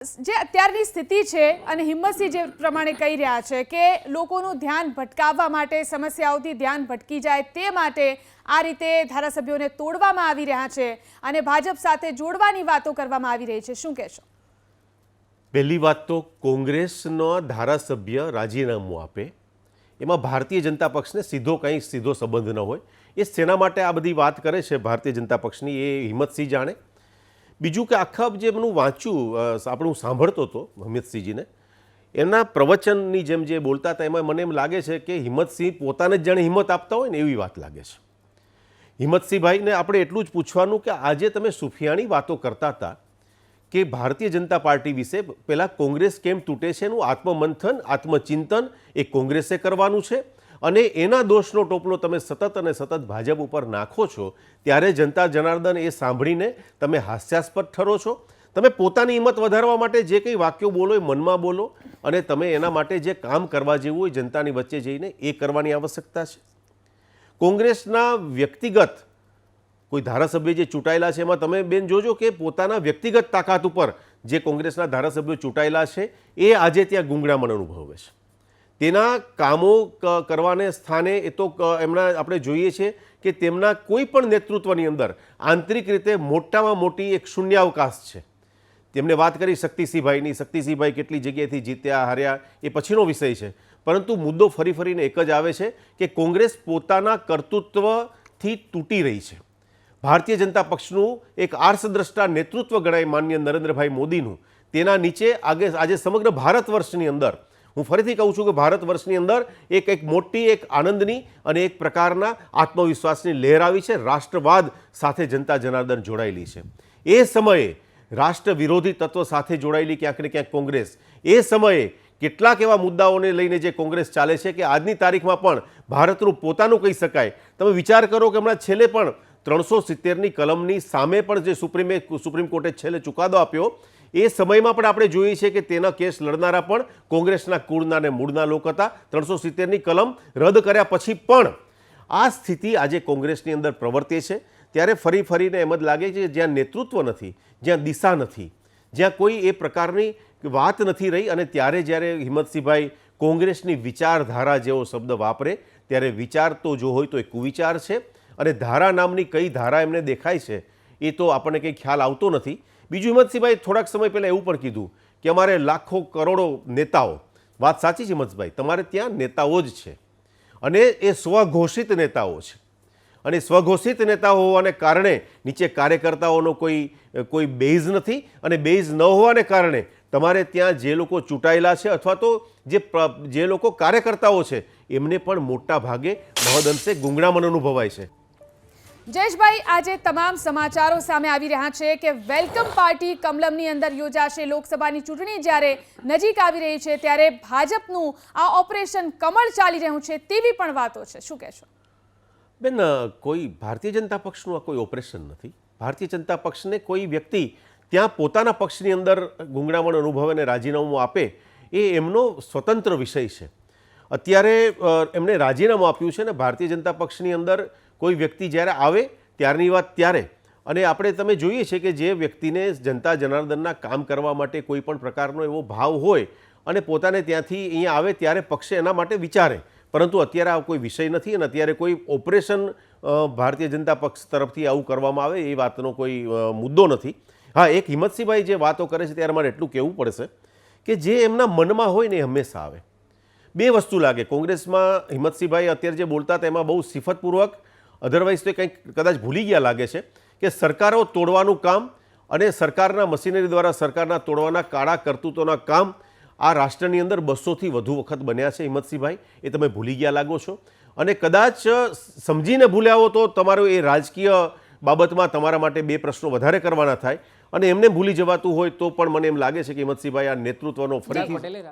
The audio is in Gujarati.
જે અત્યારની સ્થિતિ છે અને હિંમતસિંહ જે પ્રમાણે કહી રહ્યા છે કે લોકોનું ધ્યાન ભટકાવવા માટે, સમસ્યાઓથી ધ્યાન ભટકી જાય તે માટે આ રીતે ધારાસભ્યોને તોડવામાં આવી રહ્યા છે અને ભાજપ સાથે જોડવાની વાતો કરવામાં આવી રહી છે. શું કહેશો? પહેલી વાત તો કોંગ્રેસનો ધારાસભ્ય રાજીનામું આપે. એમાં ભારતીય જનતા પક્ષને સીધો કંઈ સીધો સંબંધ ન હોય. એ શેના માટે આ બધી વાત કરે છે ભારતીય જનતા પક્ષની, એ હિંમતસિંહ જાણે. બીજું કે આખા જે એમનું વાંચ્યું આપણું સાંભળતો હતો હિંમતસિંહજીને, એના પ્રવચનની જેમ જે બોલતા હતા, એમાં મને એમ લાગે છે કે હિંમતસિંહ પોતાને જ જાણે હિંમત આપતા હોય ને એવી વાત લાગે છે. હિંમતસિંહભાઈને આપણે એટલું જ પૂછવાનું કે આજે તમે સુફિયાણી વાતો કરતા હતા કે ભારતીય જનતા પાર્ટી વિશે પહેલાં કોંગ્રેસ કેમ તૂટે છે એનું આત્મમંથન, આત્મચિંતન એ કોંગ્રેસે કરવાનું છે અને એના દોષનો ટોપલો તમે સતત અને સતત ભાજપ ઉપર નાખો છો, ત્યારે જનતા જનાર્દન એ સાંભળીને તમે હાસ્યાસ્પદ ઠરો છો. તમે પોતાની હિંમત વધારવા માટે જે કંઈ વાક્યો બોલો એ મનમાં બોલો અને તમે એના માટે જે કામ કરવા જેવું હોય જનતાની વચ્ચે જઈને એ કરવાની આવશ્યકતા છે. કોંગ્રેસના વ્યક્તિગત કોઈ ધારાસભ્ય જે ચૂંટાયેલા છે, એમાં તમે બેન જોજો કે પોતાના વ્યક્તિગત તાકાત ઉપર જે કોંગ્રેસના ધારાસભ્યો ચૂંટાયેલા છે, એ આજે ત્યાં ગુંગળામણ અનુભવે છે. તેના કામો કરવાને સ્થાને એ તો એમના આપણે જોઈએ છે કે તેમના કોઈ પણ નેતૃત્વની અંદર આંતરિક રીતે મોટામાં મોટી એક શૂન્યાવકાશ છે. તેમણે વાત કરી શક્તિસિંહભાઈની, શક્તિસિંહભાઈ કેટલી જગ્યાએથી જીત્યા, હાર્યા, એ પછીનો વિષય છે. પરંતુ મુદ્દો ફરી ફરીને એક જ આવે છે કે કોંગ્રેસ પોતાના કર્તૃત્વથી તૂટી રહી છે. ભારતીય જનતા પક્ષનું એક આર્ષદ્રષ્ટા નેતૃત્વ ગણાય માન્ય નરેન્દ્રભાઈ મોદીનું. તેના નીચે આગે, આજે સમગ્ર ભારત વર્ષની અંદર હું ફરીથી કહું છું કે ભારત વર્ષની અંદર એક એક મોટી, એક આનંદની અને એક પ્રકારના આત્મવિશ્વાસની લહેર આવી છે. રાષ્ટ્રવાદ સાથે જનતા જનાર્દન જોડાયેલી છે. એ સમયે રાષ્ટ્ર વિરોધી તત્વ સાથે જોડાયેલી ક્યાંક ને ક્યાંક કોંગ્રેસ. એ સમયે કેટલાક એવા મુદ્દાઓને લઈને જે કોંગ્રેસ ચાલે છે કે આજની તારીખમાં પણ ભારતનું પોતાનું કહી શકાય. તમે વિચાર કરો કે હમણાં છેલ્લે પણ ત્રણસો સિત્તેરની કલમની સામે પણ જે સુપ્રીમે, સુપ્રીમ કોર્ટે છેલ્લે ચુકાદો આપ્યો એ સમયમાં પણ આપણે જોઈએ છે કે તેના કેસ લડનારા પણ કોંગ્રેસના કુળના અને મૂળના લોક હતા. ત્રણસો સિત્તેરની કલમ રદ કર્યા પછી પણ આ સ્થિતિ આજે કોંગ્રેસની અંદર પ્રવર્તે છે. ત્યારે ફરી ફરીને એમ જ લાગે છે જ્યાં નેતૃત્વ નથી, જ્યાં દિશા નથી, જ્યાં કોઈ એ પ્રકારની વાત નથી રહી અને ત્યારે જ્યારે હિંમતસિંહભાઈ કોંગ્રેસની વિચારધારા જેવો શબ્દ વાપરે, ત્યારે વિચાર તો જો હોય તો એ કુવિચાર છે અને ધારા નામની કઈ ધારા એમને દેખાય છે એ તો આપણને કંઈ ખ્યાલ આવતો નથી. બીજું હિંમતસિંહભાઈ થોડાક સમય પહેલાં એવું પણ કીધું કે અમારે લાખો કરોડો નેતાઓ, વાત સાચી છે હિંમતભાઈ તમારે ત્યાં નેતાઓ જ છે. અને એ સ્વઘોષિત નેતાઓ છે. અને સ્વઘોષિત નેતાઓ હોવાને કારણે નીચે કાર્યકર્તાઓનો કોઈ કોઈ બેઝ નથી અને બેઝ ન હોવાને કારણે તમારે ત્યાં જે લોકો ચૂંટાયેલા છે અથવા તો જે જે લોકો કાર્યકર્તાઓ છે, એમને પણ મોટા ભાગે મહદ અંશે ગુંગળામણ અનુભવાય છે. જયેશભાઈ, આજે તમામ સમાચારો સામે આવી રહ્યા છે કે વેલકમ પાર્ટી કમલમની અંદર યોજાશે. લોકસભાની ચૂંટણી જ્યારે નજીક આવી રહી છે, ત્યારે ભાજપનું આ ઓપરેશન કમળ ચાલી રહ્યું છે તેવી પણ વાતો છે. શું કહેશો? બેન કોઈ ભારતીય જનતા પક્ષનું આ કોઈ ઓપરેશન નથી. ભારતીય જનતા પક્ષને કોઈ વ્યક્તિ ત્યાં પોતાના પક્ષની અંદર ગુંગળામણ અનુભવે અને રાજીનામું આપે, એ એમનો સ્વતંત્ર વિષય છે. અત્યારે એમણે રાજીનામું આપ્યું છે ને ભારતીય જનતા પક્ષની અંદર કોઈ વ્યક્તિ જ્યારે આવે ત્યારની વાત ત્યારે. અને આપણે તમે જોઈએ છે કે જે વ્યક્તિને જનતા જનાર્દનના કામ કરવા માટે કોઈ પણ પ્રકારનો એવો ભાવ હોય અને પોતાને ત્યાંથી અહીંયા આવે ત્યારે પક્ષે એના માટે વિચારે. પરંતુ અત્યારે આ કોઈ વિષય નથી અને અત્યારે કોઈ ઓપરેશન ભારતીય જનતા પક્ષ તરફથી આવું કરવામાં આવે એ વાતનો કોઈ મુદ્દો નથી. હા, એક હિંમતસિંહભાઈ જે વાતો કરે છે ત્યારે મારે એટલું કહેવું પડશે કે જે એમના મનમાં હોય ને એ હંમેશા આવે. બે વસ્તુ લાગે. કોંગ્રેસમાં હિંમતસિંહભાઈ અત્યારે જે બોલતા તેમાં બહુ સિફતપૂર્વક અધરવાઇઝ તો કંઈક કદાચ ભૂલી ગયા લાગે છે કે સરકારો તોડવાનું કામ અને સરકારના મશીનરી દ્વારા સરકારના તોડવાના કાળા કરતૂતોના કામ આ રાષ્ટ્રની અંદર બસોથી વધુ વખત બન્યા છે હિંમતસિંહભાઈ. એ તમે ભૂલી ગયા લાગો છો. અને કદાચ સમજીને ભૂલ્યા હો તો તમારો એ રાજકીય બાબતમાં તમારા માટે બે પ્રશ્નો વધારે કરવાના થાય અને એમને ભૂલી જવાતું હોય તો પણ મને એમ લાગે છે કે હિંમતસિંહભાઈ આ નેતૃત્વનો ફરીથી